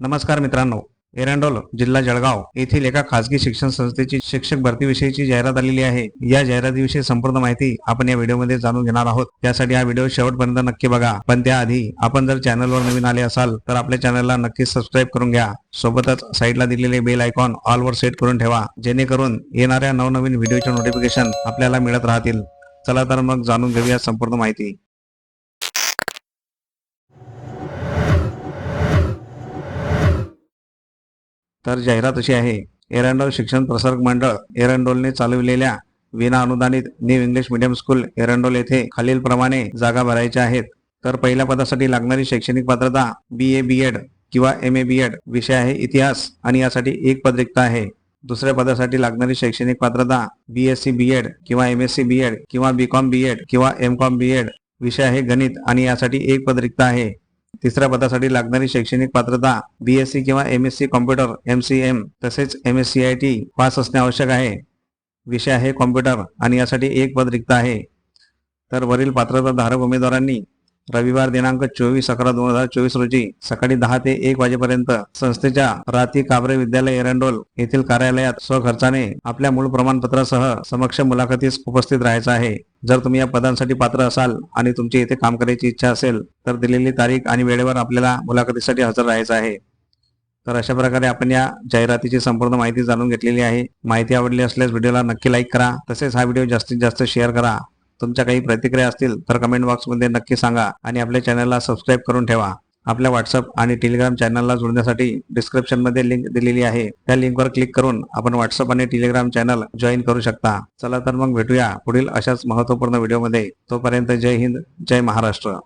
नमस्कार मित्रांनो एरंडोल जिल्हा जळगाव येथील एका खासगी शिक्षण संस्थेची शिक्षक भरतीविषयीची जाहिरात आलेली आहे. या जाहिरातीविषयी संपूर्ण माहिती आपण या व्हिडिओमध्ये जाणून घेणार आहोत. त्यासाठी हा व्हिडिओ शेवटपर्यंत नक्की बघा. पण त्याआधी आपण जर चॅनलवर नवीन आले असाल तर आपल्या चॅनलला नक्की सबस्क्राईब करून घ्या. सोबतच साईडला दिलेले बेल आयकॉन ऑलवर सेट करून ठेवा जेणेकरून येणाऱ्या नवनवीन व्हिडिओचे नोटिफिकेशन आपल्याला मिळत राहतील. चला तर मग जाणून घेऊया संपूर्ण माहिती. तर जाहिरात अशी आहे एरंडोल शिक्षण प्रसारक मंडळ एरंडोलने चालविलेल्या विना अनुदानित new English medium school Erandol येथे खालीलप्रमाणे जागा भरायच्या आहेत. तर पहिल्या पदासाठी लागणारी शैक्षणिक पात्रता बी ए बी एड किंवा एम ए बी एड विषय आहे इतिहास आणि यासाठी एक पद रिक्त आहे. दुसऱ्या पदासाठी लागणारी शैक्षणिक पात्रता B S C B Ed किंवा M S C B Ed किंवा बी कॉम बी एड किंवा एम कॉम बी एड विषय आहे गणित आणि यासाठी एक पद रिक्त आहे. तिसऱ्या पदासाठी लागणारी शैक्षणिक पात्रता बी एस सी किंवा M S C computer M C M तसेच M S C I T pass असणे आवश्यक आहे. विषय आहे कॉम्प्युटर आणि यासाठी एक पद रिक्त आहे. तर वरील पात्रता धारक उमेदवारांनी रविवार दिनांक चोवीस अकरा दोन हजार चोवीस रोजी सकाळी दहा ते एक वाजेपर्यंत संस्थेच्या राती काबरे विद्यालय एरंडोल येथील कार्यालयात स्वखर्चाने आपल्या मूळ प्रमाणपत्रासह समक्ष मुलाखतीस उपस्थित राहायचं आहे. जर तुम्ही या पदांसाठी पात्र असाल आणि तुमची इथे काम करायची इच्छा असेल तर दिलेली तारीख आणि वेळेवर आपल्याला मुलाखतीसाठी हजर राहायचं आहे. तर अशा प्रकारे आपण या जाहिरातीची संपूर्ण माहिती जाणून घेतलेली आहे. माहिती आवडली असल्यास व्हिडिओला नक्की लाईक करा. तसेच हा व्हिडिओ जास्तीत जास्त शेअर करा. तुमच्या काही प्रतिक्रिया असतील तर कमेंट बॉक्समध्ये नक्की सांगा आणि आपल्या चॅनलला सबस्क्राईब करून ठेवा. आपल्या व्हॉट्सअप आणि टेलिग्राम चॅनलला जोडण्यासाठी डिस्क्रिप्शनमध्ये लिंक दिलेली आहे. त्या लिंकवर क्लिक करून आपण व्हॉट्सअप आणि टेलिग्राम चॅनल जॉईन करू शकता. चला तर मग भेटूया पुढील अशाच महत्त्वपूर्ण व्हिडिओमध्ये तोपर्यंत जय हिंद जय महाराष्ट्र.